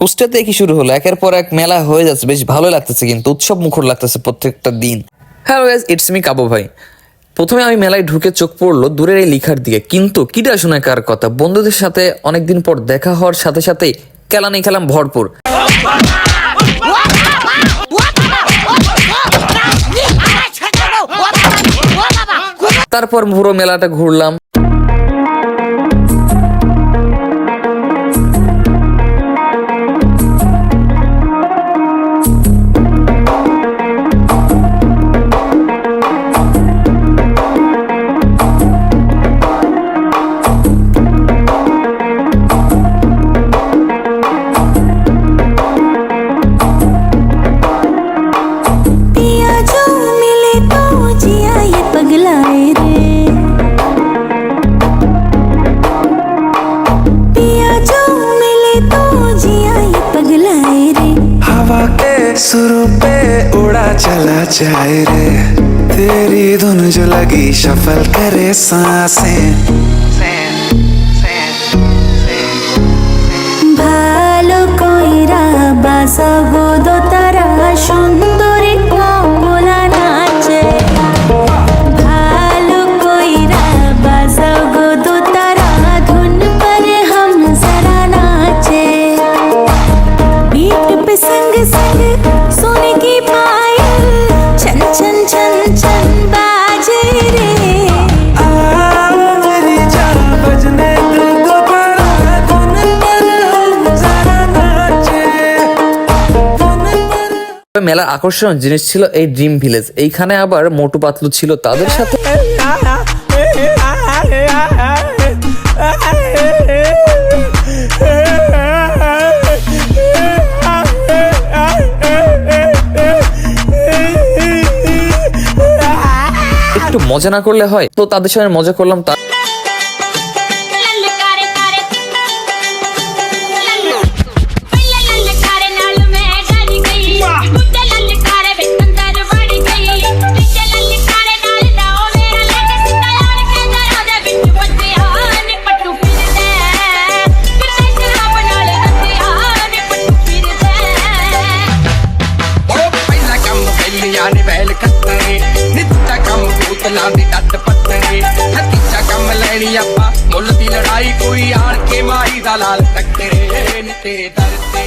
কুষ্টাতে কি শুরু হলো? একের পর এক মেলা হয়ে যাচ্ছে। বেশ ভালো লাগতেছে কিন্তু, উৎসব মুখর লাগতেছে প্রত্যেকটা দিন। হ্যালো গাইজ ইটস মি কাবু ভাই। প্রথমে আমি মেলায় ঢুকে চোখ পড়ল দূরের এই লিখার দিকে, কিন্তু কিটা শুনে কার কথা? বন্ধুদের সাথে অনেকদিন পর দেখা হওয়ার সাথে সাথেই খেলানি খেলাম ভরপুর। তারপর পুরো মেলাটা ঘুরলাম। उड़ा चला जाए रे। तेरी धुन जो लगी सफल करे साँसें। ভালো মেলার আকর্ষণ জিনিস ছিল এই ড্রিম ভিলেজ। এইখানে আবার মোটু পাতলু ছিল তাদের সাথে। একটু মজা না করলে হয়। তো তাদের সঙ্গে মজা করলাম তা ਕੰਮ ਪਹਿਲੀਆਂ ਨੇ ਵੈਲ ਖੱਤਣੇ ਨਿੱਤਾ ਕੰਮ ਬੋਤਲਾਂ ਦੀ ਡੱਟ ਪੱਟਣੇ ਹਕੀਚਾ ਕੰਮ ਲੈਣੀ ਆਪਾਂ ਮੁੱਲ ਦੀ ਲੜਾਈ ਕੋਈ ਆਣ ਕੇ ਮਾਈ ਦਾ ਲਾਲ ਟੱਕਰੇ ਨਿੱਤੇ ਦਰਦੇ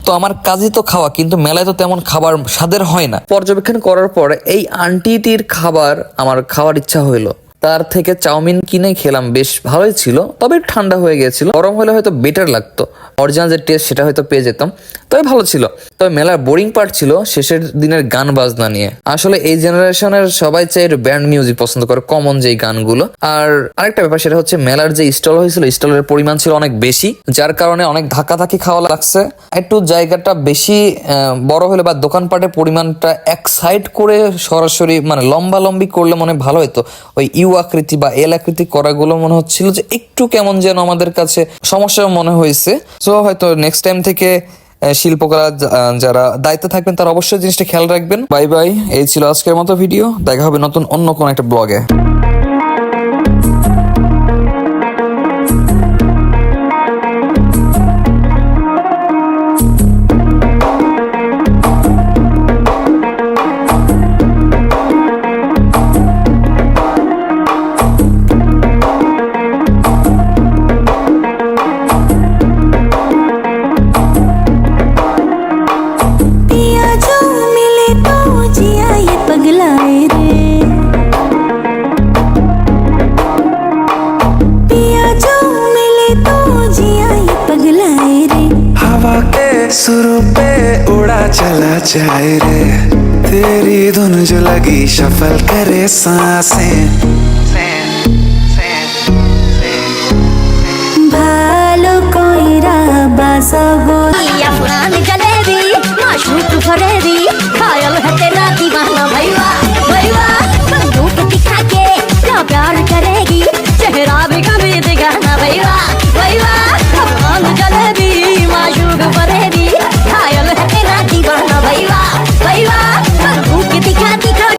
তো আমার কাজই তো খাওয়া কিন্তু মেলায় তো তেমন খাবার স্বাদের হয় না পর্যবেক্ষণ করার পর এই আন্টিটির খাবার আমার খাওয়ার ইচ্ছা হইলো তার থেকে চাউমিন কিনে খেলাম, বেশ ভালোই ছিল, তবে ঠান্ডা হয়ে গিয়েছিল। গরম হলে হয়তো বেটার লাগতো। অরিজিনাল যে টেস্ট সেটা হয়তো পেয়ে যেতাম। তবে ভালো ছিল। তবে মেলার বোরিং পার্ট ছিল শেষের দিনের গান বাজনা নিয়ে। আসলে এই জেনারেশনের সবাই চাই ব্যান্ড মিউজিক পছন্দ করে কমন যেই গানগুলো। আর আরেকটা ব্যাপার, সেটা হচ্ছে মেলার যে স্টল হয়েছিল স্টলের পরিমাণ ছিল অনেক বেশি, যার কারণে অনেক ধাক্কা ধাক্কি খাওয়া লাগছে। একটু জায়গাটা বেশি বড় হলে বা দোকানপাটের পরিমাণটা এক সাইড করে সরাসরি মানে লম্বা লম্বি করলে মনে ভালো হতো। ওই ইউ আকৃতি বা এল আকৃতি করাগুলো মনে হচ্ছিল যে একটু কেমন যেন আমাদের কাছে সমস্যা মনে হয়েছে। সো হয়তো নেক্সট টাইম থেকে শিল্পকলা যারা দায়িত্বে থাকবেন, তারা অবশ্যই জিনিসটা খেয়াল রাখবেন। বাই বাই এই ছিল আজকের মতো ভিডিও দেখা হবে নতুন অন্য কোন একটা ব্লগে हवा के सुर पे उड़ा चला जाए रे। तेरी धुन जो लगी, शफल करे साँसें।